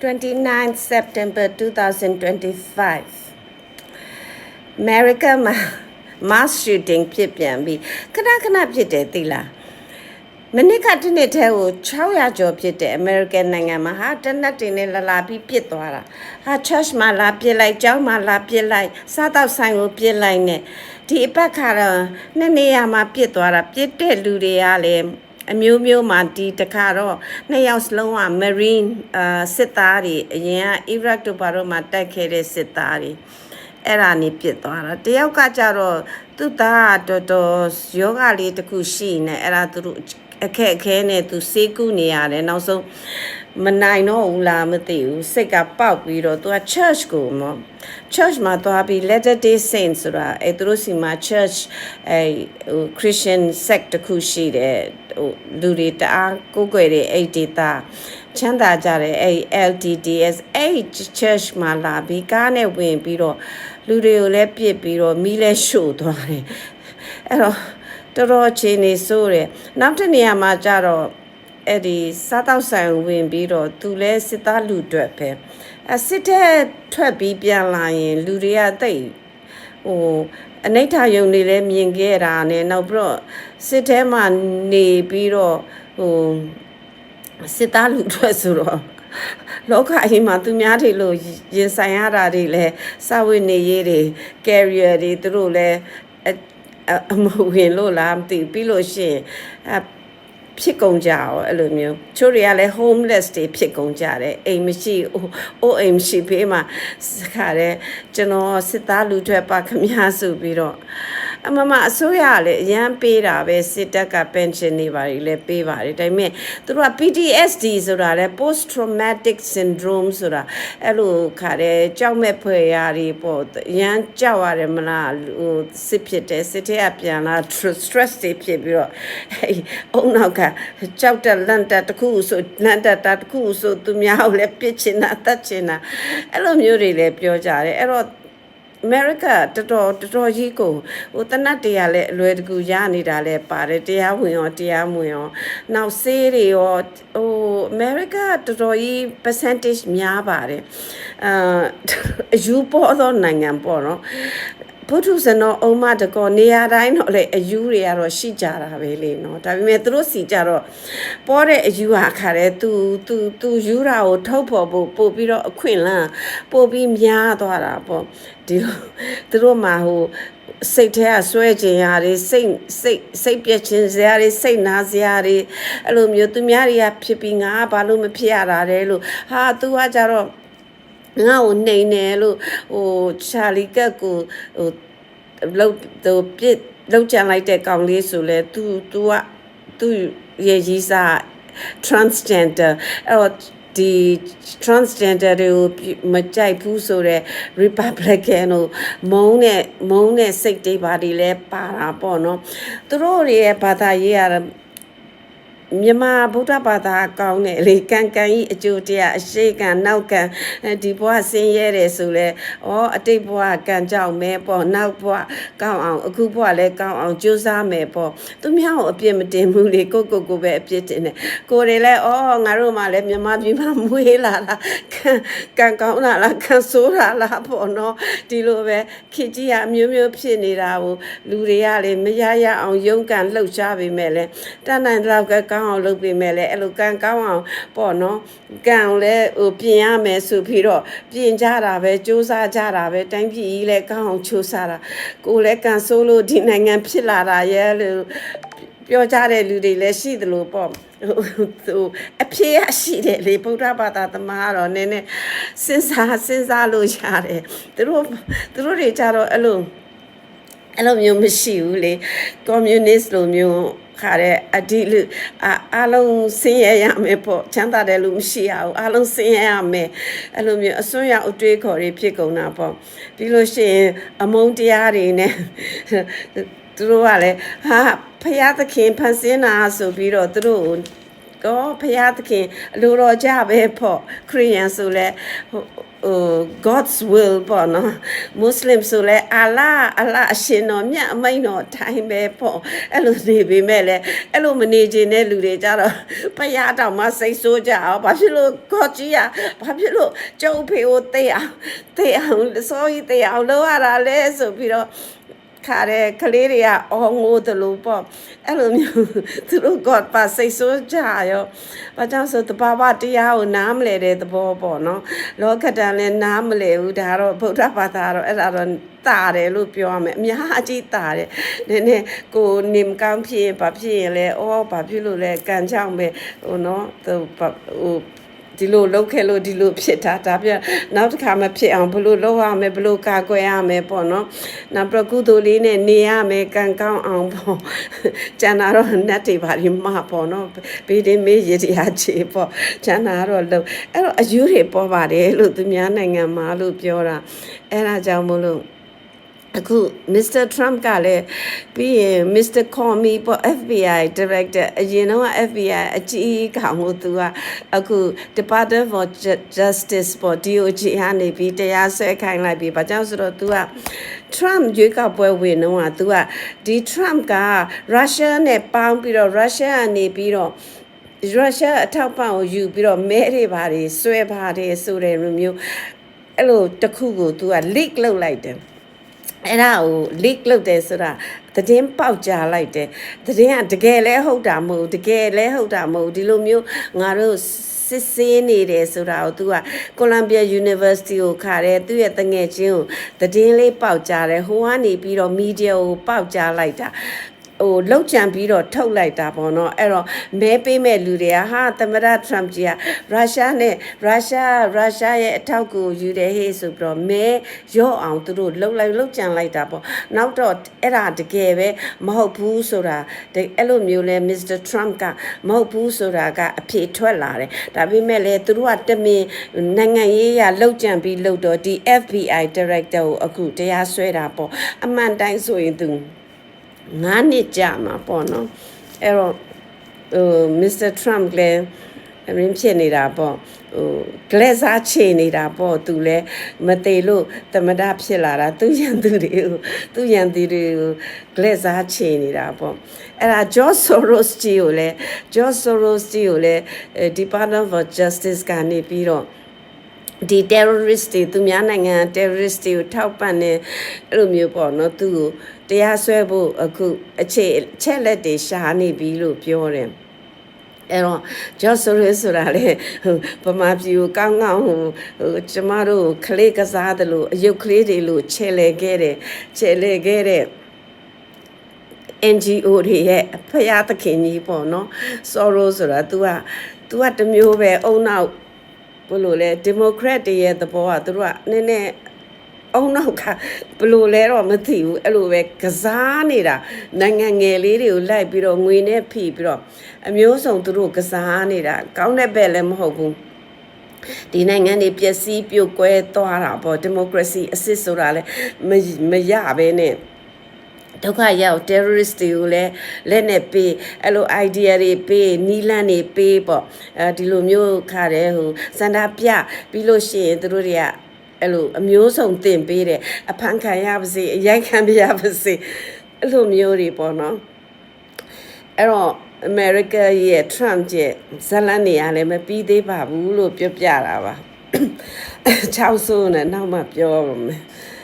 29 September 2025 America မှာ mass shooting ဖြစ်ပြန်ပြီခဏခဏဖြစ်တယ်သိလားမနစ်ကတစ်နှစ်တည်းကို600ကျော်ဖြစ်တဲ့ American နိုင်ငံမှာဟာတနက်တင်နဲ့လာလာပြီးပြစ်သွားတာဟာ church မှာလာပြစ်လိုက်ကျောင်းမှာလာပြစ်လိုက်စားတော့ဆိုင်ကိုပြစ်လိုက်နဲ့ဒီအပတ်ခါတော့နှစ်နေရာမှာပြစ်သွားတာပြစ်တဲ့လူတွေကလည်း အမျိုးမျိုးမှာဒီတခါတော့နှစ်ယောက်စလုံးက marine အာစစ်သားတွေအရင်က Iraq တို့ဘာတို့မှာတိုက်ခဲ့တဲ့စစ်သားတွေအဲ့ဒါနေပြစ်သွားတာတယောက်ကကြတော့သူ့သားကတော်တော်ယောဂလေးတစ်ခုရှိနေအဲ့ဒါသူတို့အခက်အခဲနဲ့သူစေးကုနေရတယ်နောက်ဆုံး မနိုင်တော့ဘူးလားမသိဘူးစိတ်ကပေါက်ပြီးတော့သူက church ကိုမ church မှာသွားပြီး Latter Day Saints ဆိုတာအဲသူတို့စီမှာ church အဲဟို Christian sect တစ်ခုရှိတယ်ဟိုလူတွေတအားကိုးကွယ်တဲ့အဲ့ဒေတာချမ်းသာကြတယ်အဲ့ LDDS အဲ့ church မှာလာပြီးကားနဲ့ဝင်ပြီးတော့လူတွေကိုလည်းပြစ်ပြီးတော့မီးလဲရှို့သွားတယ်အဲ့တော့တော်တော်အခြေအနေဆိုးတယ်နောက်တစ်နေရာမှာကျတော့ အဲ့ဒီစားတောက်ဆိုင်ဝင်ပြီးတော့သူလဲစစ်သားလူတွေပဲအစစ်တဲ့ထွက်ပြီးပြန်လာရင် လူတွေကတိတ်ဟိုအနိဋ္ဌယုံနေလဲမြင်ခဲ့တာနဲ့နောက်ပြီးတော့စစ်ထဲမှာနေပြီးတော့ဟိုစစ်သားလူတွေဆိုတော့လောကကြီးမှာသူများတွေလို့ရင်ဆိုင်ရတာတွေလဲစာဝတ်နေရေးတွေ carrier တွေသူတို့လဲအအအမဝင်လို့လားမသိဘူးပြီးလို့ရှိရင်အ ဖြစ်ကုန်ကြရောအဲ့လိုမျိုးချို့တွေကလည်း homeless တွေဖြစ်ကုန်ကြတယ်အိမ်မရှိအိုးအိုးအိမ်မရှိဖေးမှာစခါတဲ့ကျွန်တော်စစ်သားလူထွက်ပါခမများဆိုပြီးတော့ အမမအစိုးရကလည်းအရန်ပေးတာပဲစစ်တပ်က pension တွေပါလေလည်းပေးပါတယ်ဒါပေမဲ့သူတို့က PTSD ဆိုတာလဲ post traumatic syndrome ဆိုတာအဲ့လိုခါတဲ့ကြောက်မဲ့ဖွယ်ရာတွေပေါ့အရန်ကြောက်ရတယ်မလားဟိုစစ်ဖြစ်တယ်စစ်ထဲကပြန်လာ stress တွေဖြစ်ပြီးတော့အဲ့အုံနောက်ကကြောက်တဲ့လန့်တက်တစ်ခုဆိုလန့်တက်တာတစ်ခုဆိုသူများကိုလည်းပြစ်ချင်တာတတ်ချင်တာအဲ့လိုမျိုးတွေလည်းပြောကြတယ်အဲ့တော့ အမေရိကတော်တော်တော်တော်ကြီးကိုဟိုတနတ်တရားလည်းအလွယ်တကူရနေတာလည်းပါတယ်တရားဝင်ရောတရားမဝင်ရောနောက်ဆေးတွေရောဟိုအမေရိကတော်တော်ကြီး percentage များပါတယ်အာအယူပေါ်သောနိုင်ငံပေါ့နော် ဗုဒ္ဓဇနောအုံမတကောနေရာတိုင်းတော့လေအယူတွေကတော့ရှိကြတာပဲလေနော်ဒါပေမဲ့သူတို့စီကြတော့ပေါ်တဲ့အယူဟာခါတဲ့သူသူသူယူတာကိုထုတ်ဖို့ပို့ပို့ပြီးတော့အခွင့်လန်းပို့ပြီးများသွားတာပေါ့ဒီလိုသူတို့မှာဟိုစိတ်ထဲကဆွဲခြင်းရာတွေစိတ်စိတ်စိတ်ပြက်ခြင်းစရာတွေစိတ်နာစရာတွေအဲ့လိုမျိုးသူများတွေကဖြစ်ပြီးငါဘာလို့မဖြစ်ရတာလဲလို့ဟာ तू ကကြတော့ ငါ့ကိုနှိမ်တယ်လို့ဟိုချာလီကက်ကိုဟိုလောက်သူပြစ်လောက်ကြံလိုက်တဲ့ကောင်လေးဆိုလဲ तू तू ကသူ့ရဲ့ရီးစား transgender အဲ့တော့ဒီ transgender တွေကိုမကြိုက်ဘူးဆိုတော့ republican ကိုမုန်းတဲ့မုန်းတဲ့စိတ်တွေပါတွေလဲပါတာပေါ့နော်သူတို့တွေရဲ့ဘာသာရေးရ မြန်မာဗုဒ္ဓဘာသာကောင်းတယ်လေကံကံဤအကျိုးတရားအရှိကံနောက်ကံဒီဘဝဆင်းရဲတယ်ဆိုလဲဩအတိတ်ဘဝကံကြောင့်မဲပေါ့နောက်ဘဝကောင်းအောင်အခုဘဝလည်းကောင်းအောင်ကြိုးစားမယ်ပေါ့သူများကိုအပြစ်မတင်ဘူးလေကိုကိုကိုပဲအပြစ်တင်တယ်ကိုယ်တွေလည်းဩငါတို့မှလည်းမြန်မာပြည်မှာမွေးလာလားကံကံကောင်းလာလားကံဆိုးလာလားပေါ့နော်ဒီလိုပဲခေတ်ကြီးကအမျိုးမျိုးဖြစ်နေတာကိုလူတွေကလေမရရအောင်ရုန်းကန်လှုပ်ရှားပေမဲ့လည်းတန်တန်တော့ကကောင်းအောင်လုပ်ပေမဲ့လည်းအဲ့လိုကံကောင်းအောင်ပေါ့နော်ကံလည်းဟိုပြင်ရမယ်ဆိုပြီးတော့ပြင်ကြတာပဲစူးစမ်းကြတာပဲတိုင်းပြည်ကြီးလည်းကောင်းအောင်ချိုးစားတာကိုယ်လည်းကံဆိုးလို့ဒီနိုင်ငံဖြစ်လာတာရဲ့လို့ပြောကြတဲ့လူတွေလည်းရှိသလိုပေါ့ဟိုအဖြေရရှိတယ်လေဗုဒ္ဓဘာသာသမားကတော့နည်းနည်းစဉ်းစားစဉ်းစားလို့ရတယ်သူတို့သူတို့တွေကြတော့အဲ့လိုအဲ့လိုမျိုးမရှိဘူးလေကွန်မြူနစ်လိုမျိုး ခါတဲ့အဒီလူအအလုံးဆင်းရဲရမယ်ပေါ့ချမ်းသာတယ်လို့မရှိရဘူးအလုံးဆင်းရဲရမယ်အဲ့လိုမျိုးအစွန်းရောက်အတွေးခေါ်တွေဖြစ်ကုန်တာပေါ့ပြီးလို့ရှိရင်အမုန်းတရားတွေနဲ့သူတို့ကလည်းဟာဖယားသခင်ဖန်ဆင်းတာဆိုပြီးတော့သူတို့ ကိုကောဖရာသခင်အလိုတော်ကြပဲပေါ့ခရိယန်ဆိုလဲဟိုဟို God's will ပေါ့နော်မွတ်စလင်ဆိုလဲအလာအလာအရှင်တော်မြတ်အမိန်တော်တိုင်းပဲပေါ့အဲ့လိုနေပေမဲ့လဲအဲ့လိုမနေခြင်းတဲ့လူတွေကြတော့ဖရာတောင်မှစိတ်ဆိုးကြအောင်ဘာဖြစ်လို့ God ကြီးอ่ะဘာဖြစ်လို့ကျုပ်ဖေကိုသိအောင်သိအောင်စောကြီးသိအောင်လုပ်ရတာလဲဆိုပြီးတော့ ခါတဲ့ကလေးတွေကအော်ငိုတယ်လို့ပေါ့အဲ့လိုမျိုးသူတို့ကပါစိတ်ဆိုးကြရောဘာကြောင့်ဆိုတဘာဝတရားကိုနားမလဲတဲ့သဘောပေါ့နော်လောကတန်လည်းနားမလဲဘူးဒါတော့ဗုဒ္ဓဘာသာတော့အဲ့ဒါတော့တာတယ်လို့ပြောရမယ်အများကြီးတာတယ်နည်းနည်းကိုနေမကောင်းဖြစ်ရင်ဘာဖြစ်ရင်လဲအော်ဘာဖြစ်လို့လဲကံကြောင့်ပဲဟိုနော်သူဘာဟို ဒီလိုလုပ်ခဲ့လို့ဒီလိုဖြစ်တာဒါပြနောက်တစ်ခါမဖြစ်အောင်ဘယ်လိုလုပ်ရမလဲဘယ်လိုကာကွယ်ရမလဲပေါ့နော်နောက်ပြကုသိုလ်လေးနဲ့နေရမယ်ကံကောင်းအောင်ပေါ့ကျန်တာတော့နတ်တွေပါဒီမှာပေါ့နော်ဘေးတင်မေးရတရားချေပေါ့ကျန်တာတော့လို့အဲ့တော့အယူတွေပေါ်ပါတယ်လို့သူများနိုင်ငံမှာလို့ပြောတာအဲ့ဒါကြောင့်မို့လို့ အခု Mr. Trump ကလည်းပြီးရင် Mr. Comey ပေါ့ FBI Director အရင်တော့ FBI အကြီးကောင်ကိုသူကအခု Department for Justice ပေါ့ DOJ ကနေပြီးတရားစွဲခိုင်းလိုက်ပြီးဘာကြောင့်ဆိုတော့သူက Trump ရွေးကောက်ပွဲဝင်တော့ကသူကဒီ Trump က Russia နဲ့ပေါင်းပြီးတော့ Russia ကနေပြီးတော့ရုရှားအထောက်ပံ့ကိုယူပြီးတော့မဲတွေပါတယ်ဆွဲပါတယ်ဆိုတဲ့လိုမျိုးအဲ့လိုတစ်ခုကိုသူက leak လုပ်လိုက်တယ် အဲ့ဒါကို leak လုပ်တယ်ဆိုတာသတင်းပေါက်ကြားလိုက်တယ်သတင်းကတကယ်လဲဟုတ်တာမဟုတ်ဘူးတကယ်လဲဟုတ်တာမဟုတ်ဘူးဒီလိုမျိုးငါတို့စစ်ဆေးနေတယ်ဆိုတာကို तू က Columbia University ကိုခါတယ်သူ့ရဲ့တငယ်ချင်းကိုသတင်းလေးပေါက်ကြားတယ်ဟိုကနေပြီးတော့ media ကိုပေါက်ကြားလိုက်တာ ဟိုလောက်ကြံပြီးတော့ထုတ်လိုက်တာပေါ့နော်အဲ့တော့မဲပေးမဲ့လူတွေကဟာသမရထရမ်ကြီးကရုရှားနဲ့ရုရှားရုရှားရဲ့အထောက်ကူယူတယ်ဟေးဆိုပြီးတော့မဲရော့အောင်သူတို့လှုပ်လိုက်လှုပ်ကြံလိုက်တာပေါ့နောက်တော့အဲ့ဒါတကယ်ပဲမဟုတ်ဘူးဆိုတာတအဲ့လိုမျိုးလဲ Mr. Trump ကမဟုတ်ဘူးဆိုတာကအဖြေထွက်လာတယ်ဒါပေမဲ့လေသူတို့ကတမင်နိုင်ငံရေးရလှုပ်ကြံပြီးလှုပ်တော့ဒီ FBI director ကိုအခုတရားစွဲတာပေါ့အမှန်တိုင်းဆိုရင်သူ ငါးနှစ်ကြာမှာပေါ့နော်အဲ့တော့ဟို Mr. Trump လည်းအရင်ဖြစ်နေတာပေါ့ဟိုဂလက်စားချေနေတာပေါ့သူလည်းမသေးလို့သမဒဖြစ်လာတာသူရန်သူတွေကိုသူရန်သူတွေကိုဂလက်စားချေနေတာပေါ့အဲ့ဒါ George Soros ကြီးကိုလည်း George Soros ကြီးကိုလည်းအဲ Department of Justice ကနေပြီးတော့ ဒီ terrorist တွေသူများနိုင်ငံ terrorist တွေကိုထောက်ပံ့နေအဲ့လိုမျိုးပေါ့နော်သူ့ကိုတရားစွဲဖို့အခုအခြေချက်လက်တွေရှာနေပြီလို့ပြောတယ်အဲ့တော့ George Soros ဆိုတာလေဟိုဗမာပြည်ကိုကောင်းကောင်းဟိုဟိုကျမတို့ကိုကလေးကစားတယ်လို့အယုတ်ကလေးတွေလို့ချဲလဲခဲ့တယ်ချဲလဲခဲ့တဲ့ NGO တွေရဲ့ဖရာသခင်ကြီးပေါ့နော် Soros ဆိုတာ तू က तू ကတစ်မျိုးပဲအုံနောက် ဘယ်လိုလဲ Democrat တွေရဲ့သဘောကသူတို့ကနည်းနည်းအုံနောက်ကဘယ်လိုလဲတော့မသိဘူးအဲ့လိုပဲကစားနေတာနိုင်ငံငယ်လေးတွေကိုလိုက်ပြီးတော့ငွေနဲ့ဖိပြီးတော့အမျိုးစုံသူတို့ကစားနေတာကောင်းတဲ့ဘက်လည်းမဟုတ်ဘူးဒီနိုင်ငံတွေပျက်စီးပြုတ်ကွဲသွားတာပေါ့ဒီမိုကရေစီအစစ်ဆိုတာလည်းမမရပဲနဲ့ ဒုက္ခရောက် terrorist တွေကိုလည်းလက်နဲ့ပေးအဲ့လို idea တွေပေးနီလန်းတွေပေးပေါ့အဲဒီလိုမျိုးခါတယ်ဟိုစန္ဒပြပြီးလို့ရှိရင်သူတို့တွေကအဲ့လိုအမျိုးစုံတင်ပေးတယ်အဖန်ခံရပါစေအရိုက်ခံပြရပါစေအဲ့လိုမျိုးတွေပေါ့နော်အဲ့တော့ America ရဲ့ Trump ရဲ့ဇလန်နေရလည်းမပြီးသေးပါဘူးလို့ပြောပြတာပါ။ချောက်ဆိုးနဲ့နောက်မှပြောပါမယ်။